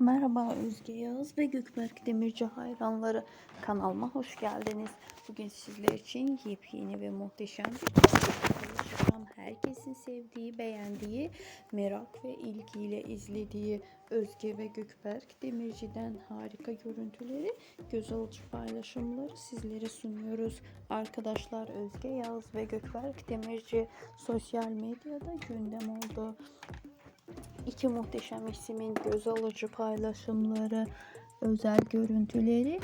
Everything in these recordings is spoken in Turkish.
Merhaba Özge Yağız ve Gökberk Demirci hayranları kanalıma hoş geldiniz. Bugün sizler için yepyeni ve muhteşem bir paylaşacağım. Herkesin sevdiği, beğendiği, merak ve ilgiyle izlediği Özge ve Gökberk Demirci'den harika görüntüleri, göz alıcı paylaşımları sizlere sunuyoruz. Arkadaşlar Özge Yağız ve Gökberk Demirci sosyal medyada gündem oldu. İki muhteşem ismin göz alıcı paylaşımları, özel görüntüleri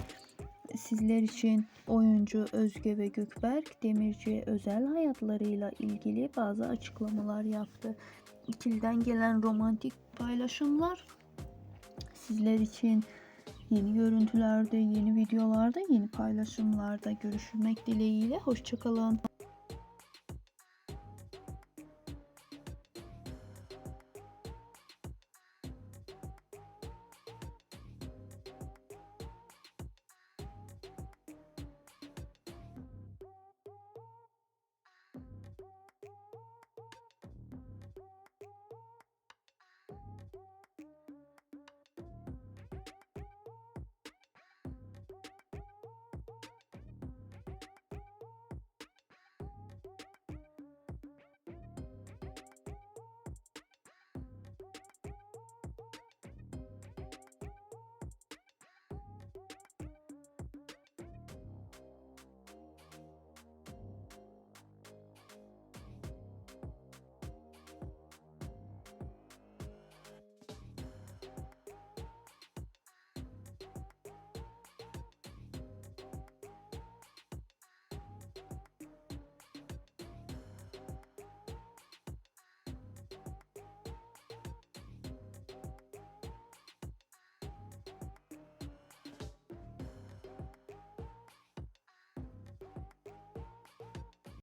sizler için oyuncu Özge ve Gökberk Demirci özel hayatlarıyla ilgili bazı açıklamalar yaptı. İkiliden gelen romantik paylaşımlar sizler için yeni görüntülerde, yeni videolarda, yeni paylaşımlarda görüşmek dileğiyle. Hoşçakalın.